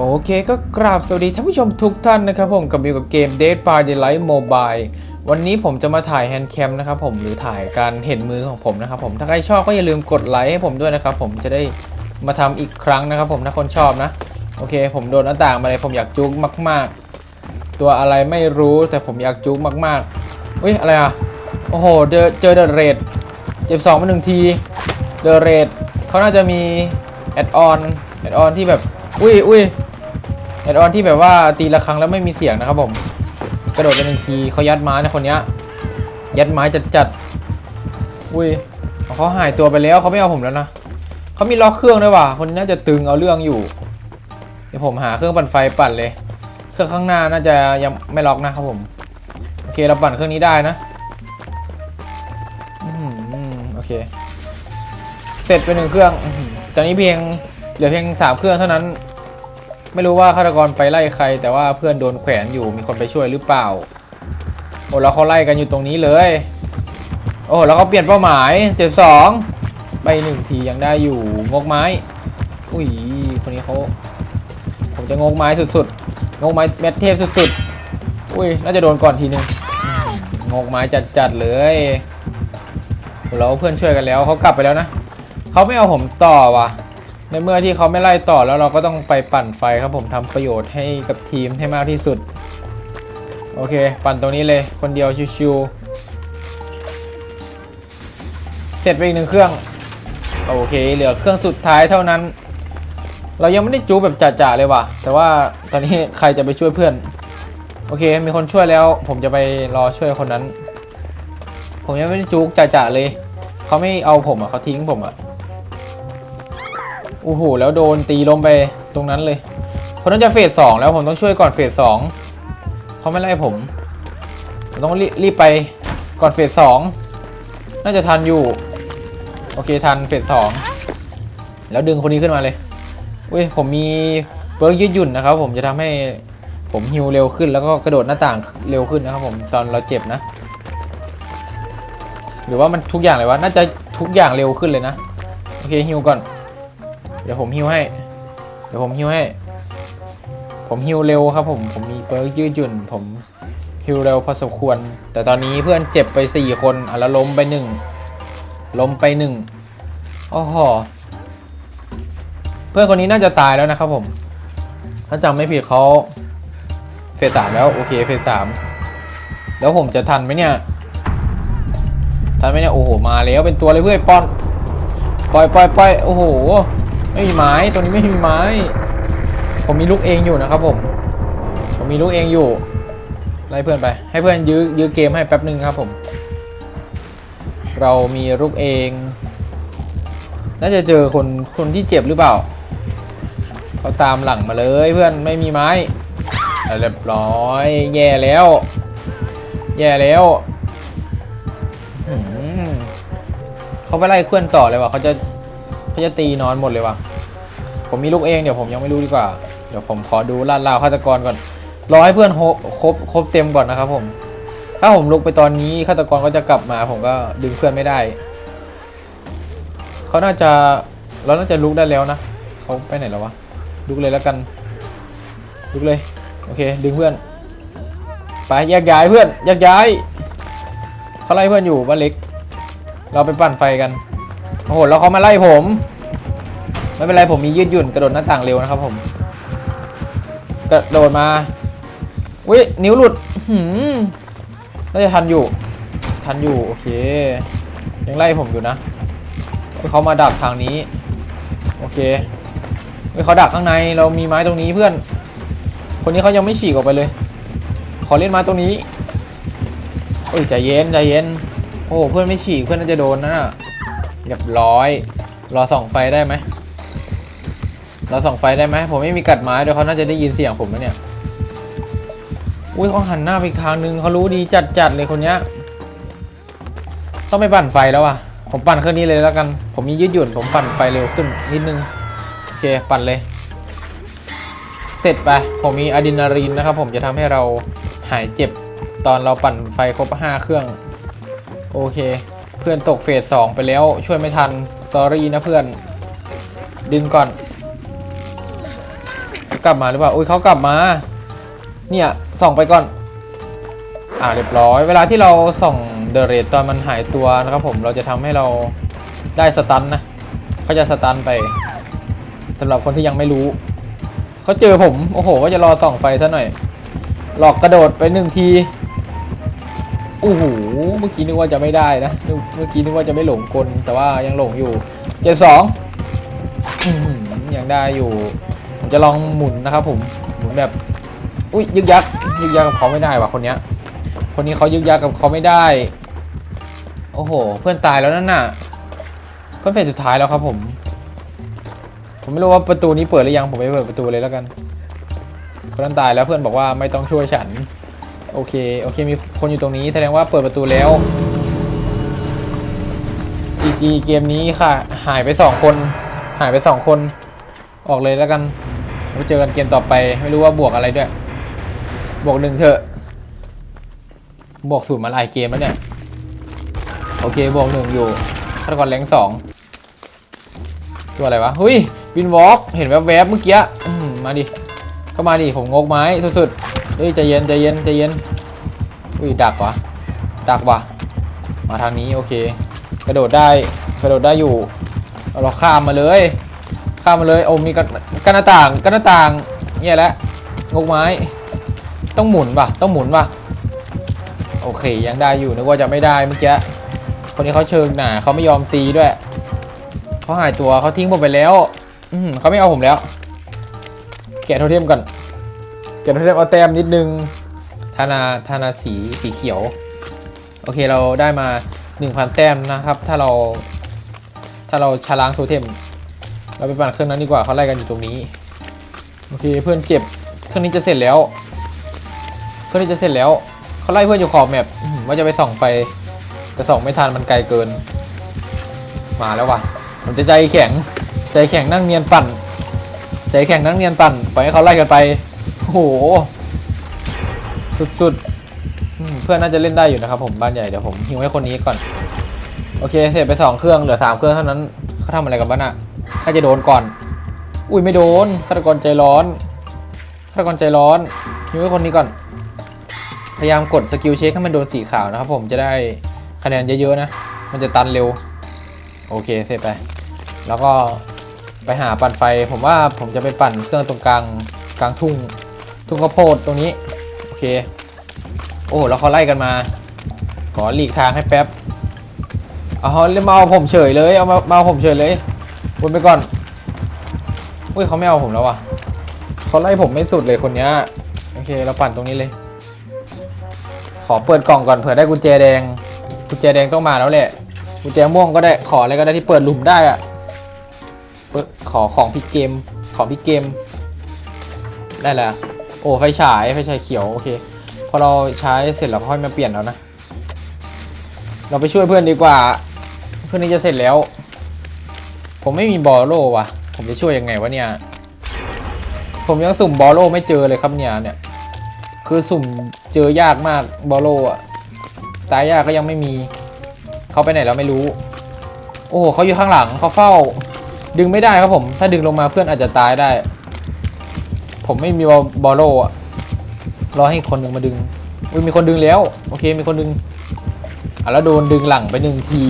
โอเคก็กราบสวัสดีท่านผู้ชมทุกท่านนะครับผมกับอยู่กับเกม Dead by Daylight Mobile วันนี้ผมจะมาถ่ายแฮนด์แคมนะครับผมหรือถ่ายการเห็นมือของผมนะครับผมถ้าใครชอบก็อย่าลืมกดไลค์ให้ผมด้วยนะครับผมจะได้มาทำอีกครั้งนะครับผมถ้าคนชอบนะ โอเค ผมโดนหน้าต่างมาเลยผมอยากจุกมาก ๆ ตัวอะไรไม่รู้แต่ผมอยากจุกมากๆอุ้ยอะไรอะโอ้โหเจอเจอเดอะเรดเจ็บสองมาหนึ่งทีเดอะเรดเขาน่าจะมีแอดออนแอดออนที่แบบ อุ้ยอุ้ยแอดออนที่แบบว่าตีละครั้งแล้วไม่มีเสียงนะครับผม กระโดดไปหนึ่งทีเขายัดไม้นะคนเนี้ย ยัดไม้จัดจัดอุ้ยเขาหายตัวไปแล้วเขาไม่เอาผมแล้วนะเขามีล็อกเครื่องด้วยว่ะคนนี้น่าจะตึงเอาเรื่องอยู่ เดี๋ยวผมหาเครื่องปั่นไฟปั่นเลย เครื่องข้างหน้าน่าจะยังไม่ล็อกนะครับผม โอเคเราปั่นเครื่องนี้ได้นะโอเค เสร็จไปหนึ่งเครื่อง ตอนนี้เพียงเหลือเพียงสามเครื่องเท่านั้น ไม่รู้ว่าฆาตกรไปไล่ใคร แต่ว่าเพื่อนโดนแขวนอยู่มีคนไปช่วยหรือเปล่า โอ้แล้วเขาไล่กันอยู่ตรงนี้เลย โอ้แล้วเขาเปลี่ยนเป้าหมายเจ็บสองไปหนึ่งทียังได้อยู่งกไม้ อุ้ยคนนี้เขาผมจะงกไม้สุดๆงกไม้แมทเทพสุดๆ อุ้ยน่าจะโดนก่อนทีนึงอืมงกไม้จัดๆเลยแล้วเพื่อนช่วยกันแล้วเขากลับไปแล้วนะเขาไม่เอาผมต่อว่ะ ในเมื่อที่เขาไม่ไล่ต่อแล้วเราก็ต้องไปปั่นไฟครับผมทำประโยชน์ให้กับทีมให้มากที่สุด โอเค ปั่นตรงนี้เลยคนเดียวชิวๆเสร็จไปอีกหนึ่งเครื่อง โอเค เหลือเครื่องสุดท้ายเท่านั้น เรายังไม่ได้จูบแบบจ่าๆเลยว่ะ แต่ว่าตอนนี้ใครจะไปช่วยเพื่อน โอเค มีคนช่วยแล้ว ผมจะไปรอช่วยคนนั้น ผมยังไม่ได้จูบจ่าๆเลย เขาไม่เอาผมอะเขาทิ้งผมอะ อ้โหแล้วโดนตีลมไปตรงนั้นเลยคนนั้นจะเฟสสองแล้วผมต้องช่วยก่อนเฟสสองเขาไม่ไล่ผมผมต้องรีรีบไปก่อนเฟสสองน่าจะทันอยู่ โอเคทันเฟสสองแล้วดึงคนนี้ขึ้นมาเลยอุ้ยผมมีเบิร์กยืดหยุ่นนะครับ ผมจะทำให้ผมฮิวเร็วขึ้นแล้วก็กระโดดหน้าต่างเร็วขึ้นนะครับผมตอนเราเจ็บนะ หรือว่ามันทุกอย่างเลยวะน่าจะทุกอย่างเร็วขึ้นเลยนะ โอเคฮิวก่อน ดี๋ยวผมฮิวให้ เดี๋ยวผมฮิวให้ ผมฮิวเร็วครับผม ผมมีเปิร์กยืดหยุ่น ผมฮิวเร็วพอสมควร แต่ตอนนี้เพื่อนเจ็บไป4คนอะแล้วล้มไปหนึ่งล้มไปหนึ่งโอ้โหเพื่อนคนนี้น่าจะตายแล้วนะครับผม ถ้าจำไม่ผิดเขาเฟสสามแล้ว โอเคเฟสสามแล้วผมจะทันไหมเนี่ย ทันไหมเนี่ย โอ้โห มาแล้วเป็นตัวเลยเพื่อนป้อน ปล่อยปล่อยปล่อยโอ้โห ไม่มีไม้ตัวนี้ไม่มีไม้ ผมมีลูกเองอยู่นะครับผม ผมมีลูกเองอยู่ไล่เพื่อนไป ให้เพื่อนยื้อยื้อเกมให้แป๊บหนึ่งครับผม เรามีลูกเอง น่าจะเจอคนคนที่เจ็บหรือเปล่าเขาตามหลังมาเลยเพื่อนไม่มีไม้เรียบร้อย แย่แล้ว แย่แล้วเขาไปไล่เคลื่อนต่อเลยว่ะเขาจะ เขาจะตีนอนหมดเลยว่ะ ผมมีลูกเองเดี๋ยวผมยังไม่รู้ดีกว่า เดี๋ยวผมขอดูลาดราวฆาตกรก่อน รอให้เพื่อนครบครบครบเต็มก่อนนะครับผม ถ้าผมลุกไปตอนนี้ฆาตกรก็จะกลับมา ผมก็ดึงเพื่อนไม่ได้ เขาน่าจะเราน่าจะลุกได้แล้วนะเขาไปไหนแล้ววะ ลุกเลยแล้วกัน ลุกเลย โอเค ดึงเพื่อน ไปแยกย้ายเพื่อนแยกย้ายเขาไล่เพื่อนอยู่บ้านเล็ก เราไปปั่นไฟกัน โอ้โหแล้วเขามาไล่ผม ไม่เป็นไรผมมียืดหยุ่นกระโดดหน้าต่างเร็วนะครับผม กระโดดมาอุ้นิ้วหลุดหืมน่าจะทันอยู่ ทันอยู่โอเค ยังไล่ผมอยู่นะเฮ้เขามาดักทางนี้ โอเคเฮ้เขาดักข้างในเรามีไม้ตรงนี้เพื่อน คนนี้เขายังไม่ฉีกออกไปเลย ขอเล่นไม้ตรงนี้เอ้ยใจเย็นใจเย็น โอ้เพื่อนไม่ฉีกเพื่อนน่าจะโดนนะ เรียบร้อย รอส่องไฟได้ไหมรอส่องไฟได้ไหมผมไม่มีกัดไม้เดี๋ยวเขาน่าจะได้ยินเสียงผมนะเนี่ย อุ้ยเขาหันหน้าไปอีกทางนึงเขารู้ดีจัดจัดๆเลยคนเนี้ย ต้องไปปั่นไฟแล้วอะ ผมปั่นเครื่องนี้เลยแล้วกัน ผมมียืดหยุ่นผมปั่นไฟเร็วขึ้นนิดนึง โอเคปั่นเลย เสร็จไป ผมมีอะดรีนาลีนนะครับผมจะทำให้เราหายเจ็บตอนเราปั่นไฟครบ 5 เครื่อง โอเค พื่อนตกเฟสสองไปแล้วช่วยไม่ทันสอรี่นะเพื่อน ดึงก่อน กลับมาหรือเปล่าอุ้ยเขากลับมา เนี่ยส่องไปก่อน อ่าเรียบร้อย เวลาที่เราส่องเดอะเรทตอนมันหายตัวนะครับผมเราจะทำให้เราได้สตันนะเขาจะสตันไปสำหรับคนที่ยังไม่รู้เขาเจอผม โอ้โห ก็จะรอส่องไฟซะหน่อย หลอกกระโดดไปหนึ่งที โอ้โหเมื่อกี้นึกว่าจะไม่ได้นะเมื่อกี้นึกว่าจะไม่หลงกลแต่ว่ายังหลงอยู่เจ็บสองยังได้อยู่ผมจะลองหมุนนะครับผมหมุนแบบอุ้ยยึกยักยึกยักกับเขาไม่ได้ว่ะคนเนี้ย คนนี้เขายึกยักกับเขาไม่ได้ โอ้โห เพื่อนตายแล้วนั่นน่ะ เพื่อนเฟสสุดท้ายแล้วครับผม ผมไม่รู้ว่าประตูนี้เปิดหรือยังผมไปเปิดประตูเลยแล้วกันคนนั้นตายแล้วเพื่อนบอกว่าไม่ต้องช่วยฉัน โอเค โอเค มีคนอยู่ตรงนี้ แสดงว่าเปิดประตูแล้ว GG เกมนี้ค่ะ หายไปสองคน หายไปสองคน ออกเลยแล้วกันไว้เจอกันเกมต่อไป ไม่รู้ว่าบวกอะไรด้วย บวกหนึ่งเถอะ บวกศูนย์มาหลายเกมแล้วเนี่ย โอเค บวกหนึ่งอยู่ฆาตกรแรงสองตัวอะไรวะเฮ้ยวินวอล์กเห็นแวบๆเมื่อกี้ มาดิ ก็มาดิ ผมงกไม้สุดๆ เฮ้ยใจเย็นใจเย็นใจเย็นอุ้ยดักวะดักวะมาทางนี้โอเค กระโดดได้กระโดดได้อยู่เราข้ามมาเลยข้ามมาเลยโอ้มีกันกันหน้าต่างกันหน้าต่างเนี่ยแหละงกไม้ ต้องหมุนป่ะต้องหมุนป่ะโอเคยังได้อยู่นึกว่าจะไม่ได้เมื่อกี้คนนี้เขาเชิงหนาเขาไม่ยอมตีด้วยเขาหายตัวเขาทิ้งผมไปแล้วอืเขาไม่เอาผมแล้ว แกะโทเทมก่อน กะโทเทมเอาแต้มนิดนึงธนาธนาสีสีเขียว โอเคเราได้มา 1,000 แต้มนะครับ ถ้าเรา ถ้าเราชาล้างโทเทม เราไปปั่นเครื่องนั้นดีกว่าเขาไล่กันอยู่ตรงนี้ โอเคเพื่อนเจ็บ เครื่องนี้จะเสร็จแล้ว เครื่องนี้จะเสร็จแล้วเขาไล่เพื่อนอยู่ขอบแมปว่าจะไปส่องไฟ แต่ส่องไม่ทันมันไกลเกิน มาแล้วว่ะผมจะใจแข็ง ใจแข็งนั่งเนียนปั่น ใจแข็งนั่งเนียนปั่นปล่อยให้เขาไล่กันไป โห สุดๆอืมเพื่อนน่าจะเล่นได้อยู่นะครับผมบ้านใหญ่เดี๋ยวผมหิวให้คนนี้ก่อน โอเคเสร็จไปสองเครื่องเหลือสามเครื่องเท่านั้นเขาทำอะไรกันบ้างอะถ้าจะโดนก่อน อุ้ยไม่โดนฆาตกรใจร้อนฆาตกรใจร้อนหิวให้คนนี้ก่อน พยายามกดสกิลเช็คให้มันโดนสีขาวนะครับผมจะได้คะแนนเยอะๆนะ มันจะตันเร็ว โอเคเสร็จไป แล้วก็ไปหาปั่นไฟ ผมว่าผมจะไปปั่นเครื่องตรงกลางกลางทุ่ง ทุ่งข้าวโพดตรงนี้ โอเค โอ้แล้วเขาไล่กันมา ขอหลีกทางให้แป๊บเอาเขาเรียมาเอาผมเฉยเลย เอามามาเอาผมเฉยเลยวนไปก่อนอุ้ยเขาไม่เอาผมแล้ววะเขาไล่ผมไม่สุดเลยคนนี้โอเคเราปั่นตรงนี้เลย ขอเปิดกล่องก่อนเผื่อได้กุญแจแดง กุญแจแดงต้องมาแล้วแหละ กุญแจม่วงก็ได้ ขออะไรก็ได้ที่เปิดหลุมได้อะเปิดขอของพิกเกม ของพิกเกม ได้แล้ว อ้ไฟฉายไฟฉายเขียวโอเคพอเราใช้เสร็จเราค่อยมาเปลี่ยนแล้วนะ เราไปช่วยเพื่อนดีกว่า เพื่อนนี้จะเสร็จแล้ว ผมไม่มีบอลโล่ว่ะ ผมจะช่วยยังไงวะเนี่ย ผมยังสุ่มบอลโล่ไม่เจอเลยครับเนี่ยเนี่ย คือสุ่มเจอยากมากบอลโล่อะตายยากก็ยังไม่มี เขาไปไหนเราไม่รู้ โอ้โหเขาอยู่ข้างหลังเขาเฝ้า ดึงไม่ได้ครับผม ถ้าดึงลงมาเพื่อนอาจจะตายได้ ผมไม่มีบอลบอลโล่อะรอให้คนหนึ่งมาดึงอุ้ยมีคนดึงแล้ว โอเคมีคนดึงอะแล้วโดนดึงหลังไปหนึ่งที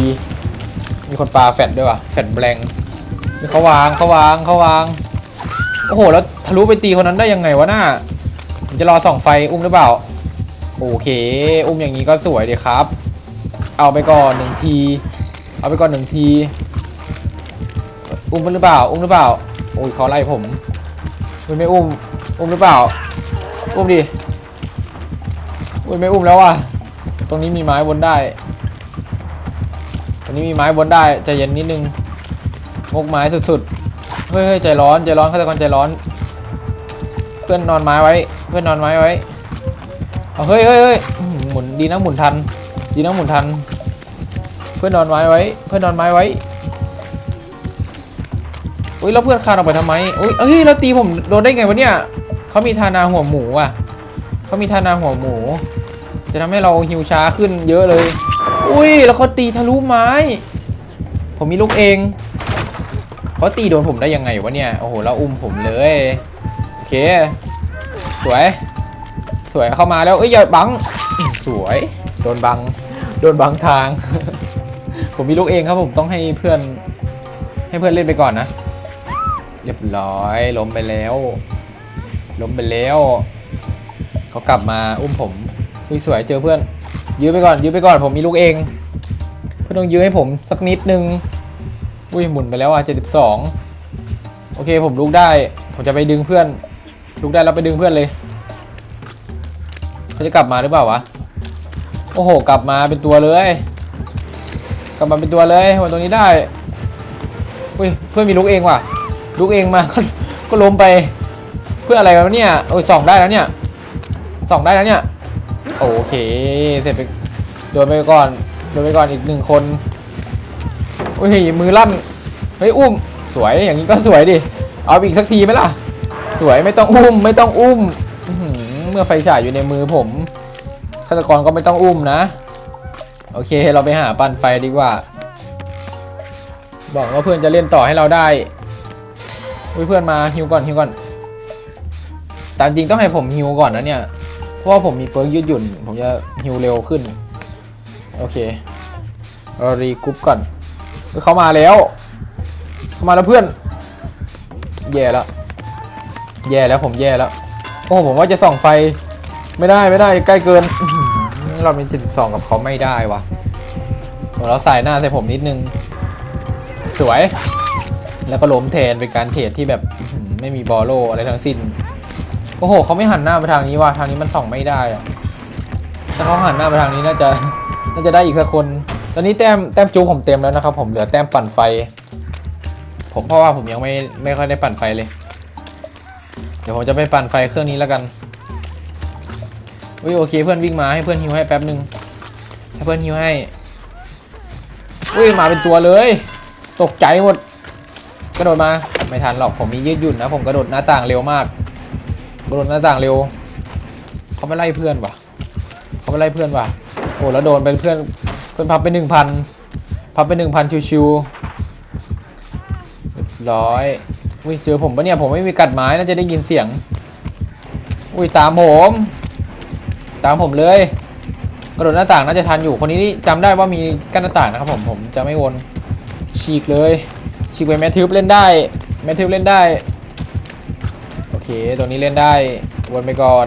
มีคนปาแฟดด้วยว่ะแฟดแบงมีเขาวางเขาวางเขาวางโอ้โหแล้วทะลุไปตีคนนั้นได้ยังไงวะหน้าผมจะรอส่องไฟอุ้มหรือเปล่า โอเค อุ้มอย่างนี้ก็สวยดีครับ เอาไปก่อนหนึ่งที เอาไปก่อนหนึ่งที อุ้มหรือเปล่า อุ้มหรือเปล่า โอ้ยเขาไล่ผมอุ้ยไม่อุ้ม อุ้มหรือเปล่า อุ้มดิ อุ้ยไม่อุ้มแล้วว่ะ ตรงนี้มีไม้บนได้ ตรงนี้มีไม้บนได้ใจเย็นนิดนึงงกไม้สุดๆ เฮ้ยเฮ้ยใจร้อนใจร้อนฆาตกรใจร้อน เพื่อนนอนไม้ไว้ เพื่อนนอนไม้ไว้เอาเฮ้ยเฮ้ยเฮ้ยอื้อหือหมุนดีนะหมุนทัน ดีนะหมุนทัน เพื่อนนอนไม้ไว้ เพื่อนนอนไม้ไว้อุ้ยแล้วเพื่อนคานออกไปทำไมอุ้ยเฮ้ยแล้วตีผมโดนได้ไงวะเนี่ย เขามีทานาหัวหมูอะเขามีทานาหัวหมู จะทำให้เราหิวช้าขึ้นเยอะเลย อุ้ยแล้วเขาตีทะลุไม้ ผมมีลูกเองเขาตีโดนผมได้ยังไงวะเนี่ยโอ้โหแล้วอุ้มผมเลยโอเคเค สวย สวยเข้ามาแล้วเอ้ยอย่าบังสวย โดนบัง โดนบังทาง ผมมีลูกเองครับผมต้องให้เพื่อน ให้เพื่อนเล่นไปก่อนนะเรียบร้อยล้มไปแล้ว ล้มไปแล้ว เขากลับมาอุ้มผมอุ้ยสวยเจอเพื่อน ยื้อไปก่อน ยื้อไปก่อนผมมีลูกเอง เพื่อนต้องยื้อให้ผมสักนิดนึงอุ้ยหมุนไปแล้วอะ72โอเคผมลุกได้ ผมจะไปดึงเพื่อน ลุกได้แล้วไปดึงเพื่อนเลย เขาจะกลับมาหรือเปล่าวะ โอ้โห กลับมาเป็นตัวเลย กลับมาเป็นตัวเลยวันตรงนี้ได้อุ้ยเพื่อนมีลุกเองว่ะ ลุกเองมาก็ก็ล้มไป พื่ออะไรวะเนี่ยโอ้ยสองได้แล้วเนี่ยสองได้แล้วเนี่ยโอเคเสร็จไปโดนไปก่อนโดนไปก่อนอีกหนึ่งคนโอ้ยมือลั่นเฮ้ยอุ้มสวยอย่างนี้ก็สวยดิเอาอีกสักทีไหมล่ะ สวยไม่ต้องอุ้มไม่ต้องอุ้มเมื่อไฟฉายอยู่ในมือผมฆาตกรก็ไม่ต้องอุ้มนะ โอเคเราไปหาปั่นไฟดีกว่า บอกว่าเพื่อนจะเล่นต่อให้เราได้อุ้ยเพื่อนมาฮิวก่อนฮิวก่อน ตามจริงต้องให้ผมฮิวก่อนนะเนี่ย เพราะว่าผมมีเปิร์กยืดหยุ่น ผมจะฮิวเร็วขึ้น โอเคเรารีกรุ๊ปก่อนเขามาแล้ว เขามาแล้วเพื่อน แย่แล้ว แย่แล้วผมแย่แล้ว โอ้ผมว่าจะส่องไฟ ไม่ได้ไม่ได้ใกล้เกิน เราเป็นจุดสองกับเขาไม่ได้วะเราใส่หน้าใส่ผมนิดนึง สวย แล้วก็ล้มแทนเป็นการเทรดที่แบบไม่มีบอลโลอะไรทั้งสิ้น โอ้โหเขาไม่หันหน้าไปทางนี้ว่ะทางนี้มันส่องไม่ได้อะถ้าเขาหันหน้าไปทางนี้น่าจะน่าจะได้อีกสักคน ตอนนี้แต้มแต้มจูผมเต็มแล้วนะครับ ผมเหลือแต้มปั่นไฟ ผมเพราะว่าผมยังไม่ไม่ค่อยได้ปั่นไฟเลย เดี๋ยวผมจะไปปั่นไฟเครื่องนี้แล้วกันอุ้ยโอเคเพื่อนวิ่งมาให้เพื่อนฮิวให้แป๊บนึงให้เพื่อนฮิวให้อุ้ยมาเป็นตัวเลย ตกใจหมด กระโดดมาไม่ทันหรอกผมมียืดหยุ่นนะ ผมกระโดดหน้าต่างเร็วมาก โดดหน้าต่างเร็วเขาไม่ไล่เพื่อนว่ะเขาไม่ไล่เพื่อนว่ะโอ้แล้วโดนเป็นเพื่อนเพื่อนพับไปหนึ่งพันพับไปหนึ่งพันชิวๆร้อยอุ้ยเจอผมปะเนี่ยผมไม่มีกัดไม้น่าจะได้ยินเสียง อุ้ยตามผม ตามผมเลยกระโดดหน้าต่างน่าจะทันอยู่คนนี้นี่จำได้ว่ามีกั้นหน้าต่างนะครับผมผมจะไม่วนฉีกเลยฉีกไปแมทธิวเล่นได้แมทธิวเล่นได้ เคตัวนี้เล่นได้วนไปก่อน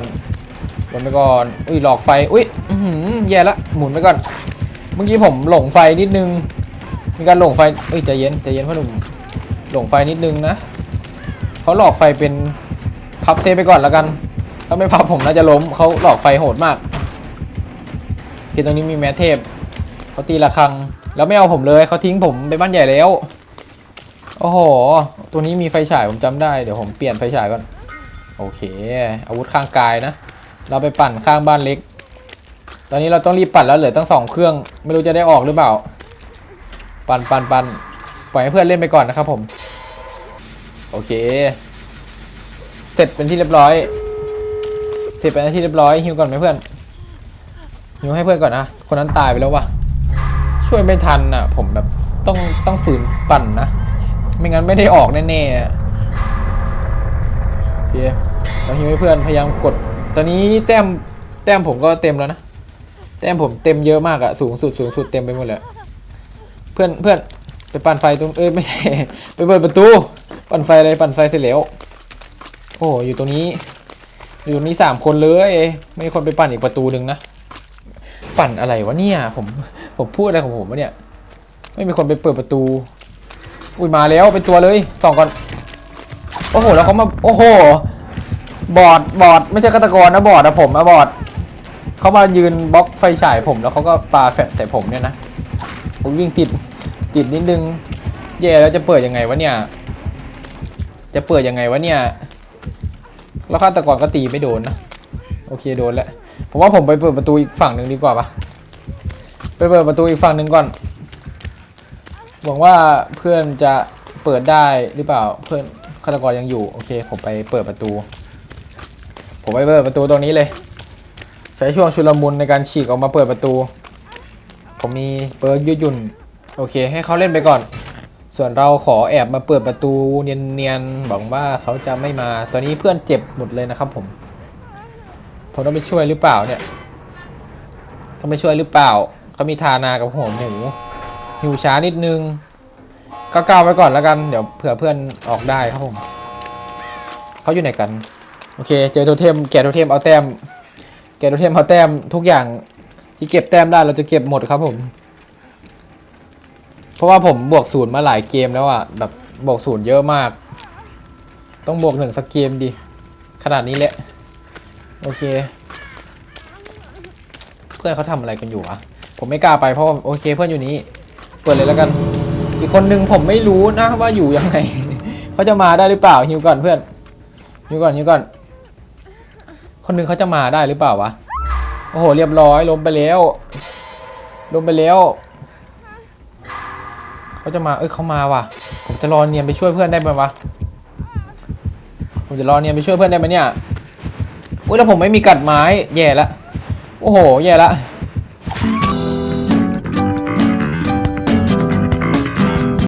วนไปก่อน อุ้ยหลอกไฟ อุ้ยแย่ละหมุนไปก่อน เมื่อกี้ผมหลงไฟนิดนึง มีการหลงไฟเอ้ยใจเย็นใจเย็นพ่อหนุ่มหลงไฟนิดนึงนะเขาหลอกไฟเป็นพับเซฟไปก่อนแล้วกัน ถ้าไม่พับผมน่าจะล้มเขาหลอกไฟโหดมากโอตรงนี้มีแมทเทพเขาตีระฆัง แล้วไม่เอาผมเลยเขาทิ้งผมไปบ้านใหญ่แล้ว โอ้โห ตัวนี้มีไฟฉายผมจำได้ เดี๋ยวผมเปลี่ยนไฟฉายก่อน โอเค อาวุธข้างกายนะ เราไปปั่นข้างบ้านเล็ก ตอนนี้เราต้องรีบปั่นแล้วเหลือตั้งสองเครื่อง ไม่รู้จะได้ออกหรือเปล่า ปั่นปั่นปั่นปล่อยให้เพื่อนเล่นไปก่อนนะครับผม โอเค เสร็จเป็นที่เรียบร้อย เสร็จเป็นที่เรียบร้อยฮิวก่อนไหมเพื่อนฮิวให้เพื่อนก่อนนะ คนนั้นตายไปแล้ววะช่วยไม่ทันอะ ผมแบบต้องต้องฝืนปั่นนะ ไม่งั้นไม่ได้ออกแน่ๆโอเค เราฮิวให้เพื่อนพยายามกด ตอนนี้แต้มแต้มผมก็เต็มแล้วนะ แต้มผมเต็มเยอะมากอะสูงสุดสูงสุดเต็มไปหมดเลย เพื่อนเพื่อนไปปั่นไฟตรงเอ้ยไม่ใช่ไปเปิดประตู ปั่นไฟอะไรปั่นไฟเสร็จแล้ว โอ้อยู่ตรงนี้ อยู่ตรงนี้สามคนเลยไม่มีคนไปปั่นอีกประตูหนึ่งนะ ปั่นอะไรวะเนี่ย ผมผมพูดอะไรของผมวะเนี่ย ไม่มีคนไปเปิดประตู อุ้ยมาแล้วเป็นตัวเลยสองก่อน โอ้โหแล้วเขามาโอ้โห บอดบอดไม่ใช่ฆาตกรนะบอดนะผมนะบอดเขามายืนบล็อกไฟฉายผมแล้วเขาก็ปาแฟลชใส่ผมเนี่ยนะผมวิ่งติดติดนิดนึงแย่แล้วจะเปิดยังไงวะเนี่ย จะเปิดยังไงวะเนี่ยแล้วฆาตกรก็ตีไม่โดนนะโอเคโดนแล้วผมว่าผมไปเปิดประตูอีกฝั่งหนึ่งดีกว่าปะไปเปิดประตูอีกฝั่งหนึ่งก่อนหวังว่าเพื่อนจะเปิดได้หรือเปล่าเพื่อนฆาตกรยังอยู่โอเค ผมไปเปิดประตู ผมไปเปิดประตูตรงนี้เลย ใช้ช่วงชุลมุนในการฉีกออกมาเปิดประตู ผมมีเปิร์กยืดหยุ่นโอเค ให้เขาเล่นไปก่อน ส่วนเราขอแอบมาเปิดประตูเนียนๆหวังว่าเขาจะไม่มาตอนนี้เพื่อนเจ็บหมดเลยนะครับผมผมต้องไปช่วยหรือเปล่าเนี่ยต้องไปช่วยหรือเปล่าเขามีทานากับหัวหมูหิวช้านิดนึงก็ก้าวไว้ก่อนแล้วกัน เดี๋ยวเผื่อเพื่อนออกได้ครับผมเขาอยู่ไหนกัน โอเค เจอโทเทมแกะโทเทมเอาแต้ม แกะโทเทมเอาแต้มทุกอย่างที่เก็บแต้มได้เราจะเก็บหมดครับผม เพราะว่าผมบวกศูนย์มาหลายเกมแล้วอะแบบบวกศูนย์เยอะมาก ต้องบวกหนึ่งสักเกมดิ ขนาดนี้แหละ โอเค เพื่อนเขาทำอะไรกันอยู่วะผมไม่กล้าไปเพราะโอเคเพื่อนอยู่นี้ เปิดเลยแล้วกัน อีกคนนึงผมไม่รู้นะว่าอยู่ยังไงเขาจะมาได้หรือเปล่าฮิวก่อนเพื่อนฮิวก่อนฮิวก่อน คนนึงเขาจะมาได้หรือเปล่าวะ โอ้โห เรียบร้อยล้มไปแล้วล้มไปแล้ว เขาจะมา เอ้ยเขามาว่ะ ผมจะรอเนียนไปช่วยเพื่อนได้ไหมวะ ผมจะรอเนียนไปช่วยเพื่อนได้ไหมเนี่ย อุ้ยแล้วผมไม่มีกัดไม้ แย่ละ โอ้โห แย่ละ